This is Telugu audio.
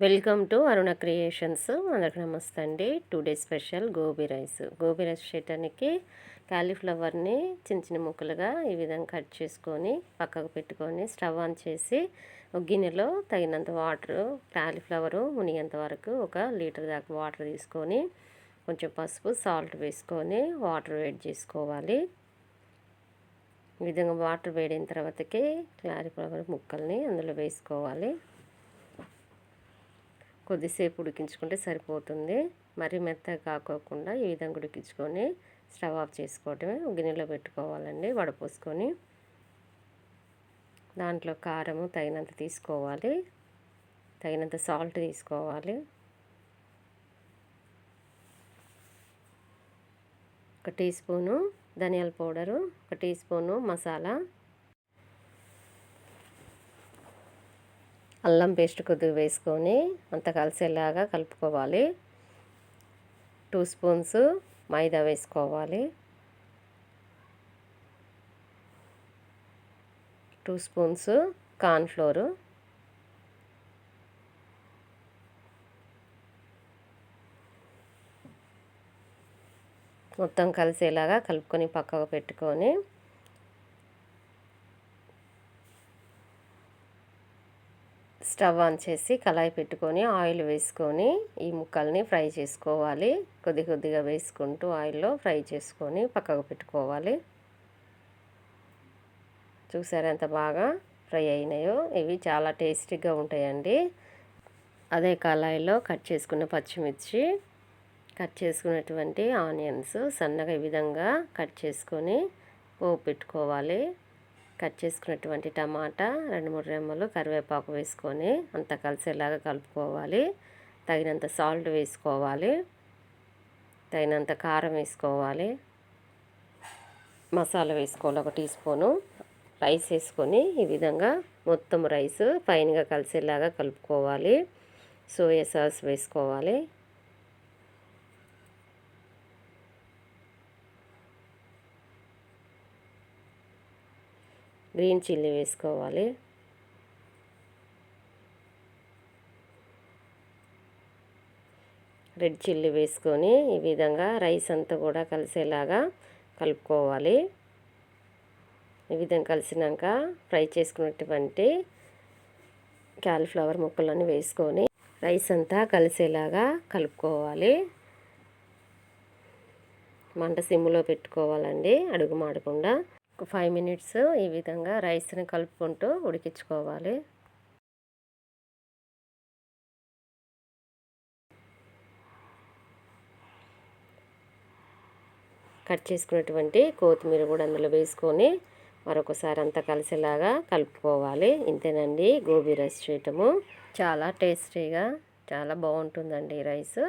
Welcome to Aruna creations. అందరికి నమస్తే అండి. Two special gobi rice. Gobi rice చేయటానికి కాలీఫ్లవర్ని చిన్న చిన్న ముక్కలుగా ఈ విధంగా కట్ చేసుకొని పక్కకు పెట్టుకొని స్టవ్ ఆన్ చేసి ఒక గిన్నెలో తగినంత వాటర్ కాలీఫ్లవరు మునిగేంత వరకు ఒక లీటర్ దాకా వాటర్ తీసుకొని కొంచెం పసుపు సాల్ట్ వేసుకొని వాటర్ వేడి చేసుకోవాలి. ఈ విధంగా వాటర్ వేడిన తర్వాతకి కాలీఫ్లవర్ ముక్కల్ని అందులో వేసుకోవాలి. కొద్దిసేపు ఉడికించుకుంటే సరిపోతుంది. మరీ మెత్తగా కాకోకుండా ఈ విధంగా ఉడికించుకొని స్టవ్ ఆఫ్ చేసుకోవటమే గిన్నెలో పెట్టుకోవాలండి వడపోసుకొని. దాంట్లో కారము తగినంత తీసుకోవాలి. తగినంత సాల్ట్ తీసుకోవాలి. ఒక టీ స్పూను ధనియాల పౌడరు ఒక టీ స్పూను మసాలా అల్లం పేస్ట్ కొద్దిగా వేసుకొని అంత కలిసేలాగా కలుపుకోవాలి. టూ స్పూన్స్ మైదా వేసుకోవాలి. టూ స్పూన్స్ కార్న్ఫ్లోరు మొత్తం కలిసేలాగా కలుపుకొని పక్కకు పెట్టుకొని స్టవ్ ఆన్ చేసి కళాయి పెట్టుకొని ఆయిల్ వేసుకొని ఈ ముక్కల్ని ఫ్రై చేసుకోవాలి. కొద్ది కొద్దిగా వేసుకుంటూ ఆయిల్లో ఫ్రై చేసుకొని పక్కకు పెట్టుకోవాలి. చూసారు ఎంత బాగా ఫ్రై అయినాయో? ఇవి చాలా టేస్టీగా ఉంటాయండి. అదే కళాయిలో కట్ చేసుకున్న పచ్చిమిర్చి కట్ చేసుకున్నటువంటి ఆనియన్స్ సన్నగా ఈ విధంగా కట్ చేసుకొని పోపు పెట్టుకోవాలి. కట్ చేసుకున్నటువంటి టమాటా రెండు మూడు రెమ్మలు కరివేపాకు వేసుకొని అంతా కలిసేలాగా కలుపుకోవాలి. తగినంత సాల్ట్ వేసుకోవాలి. తగినంత కారం వేసుకోవాలి. మసాలా వేసుకోవాలి ఒక టీ స్పూను. రైస్ వేసుకొని ఈ విధంగా మొత్తం రైస్ ఫైన్గా కలిసేలాగా కలుపుకోవాలి. సోయా సాస్ వేసుకోవాలి. గ్రీన్ చిల్లీ వేసుకోవాలి. రెడ్ చిల్లీ వేసుకొని ఈ విధంగా రైస్ అంతా కూడా కలిసేలాగా కలుపుకోవాలి. ఈ విధంగా కలిసినాక ఫ్రై చేసుకున్నటువంటి క్యాలీఫ్లవర్ ముక్కలన్నీ వేసుకొని రైస్ అంతా కలిసేలాగా కలుపుకోవాలి. మంట సిమ్లో పెట్టుకోవాలండి అడుగు మాడకుండా. ఒక ఫైవ్ మినిట్స్ ఈ విధంగా రైస్ని కలుపుకుంటూ ఉడికించుకోవాలి. కట్ చేసుకున్నటువంటి కొత్తిమీర కూడా అందులో వేసుకొని మరొకసారి అంతా కలిసేలాగా కలుపుకోవాలి. ఇంతేనండి గోబీ రైస్ చేయటము. చాలా టేస్టీగా చాలా బాగుంటుందండి రైస్.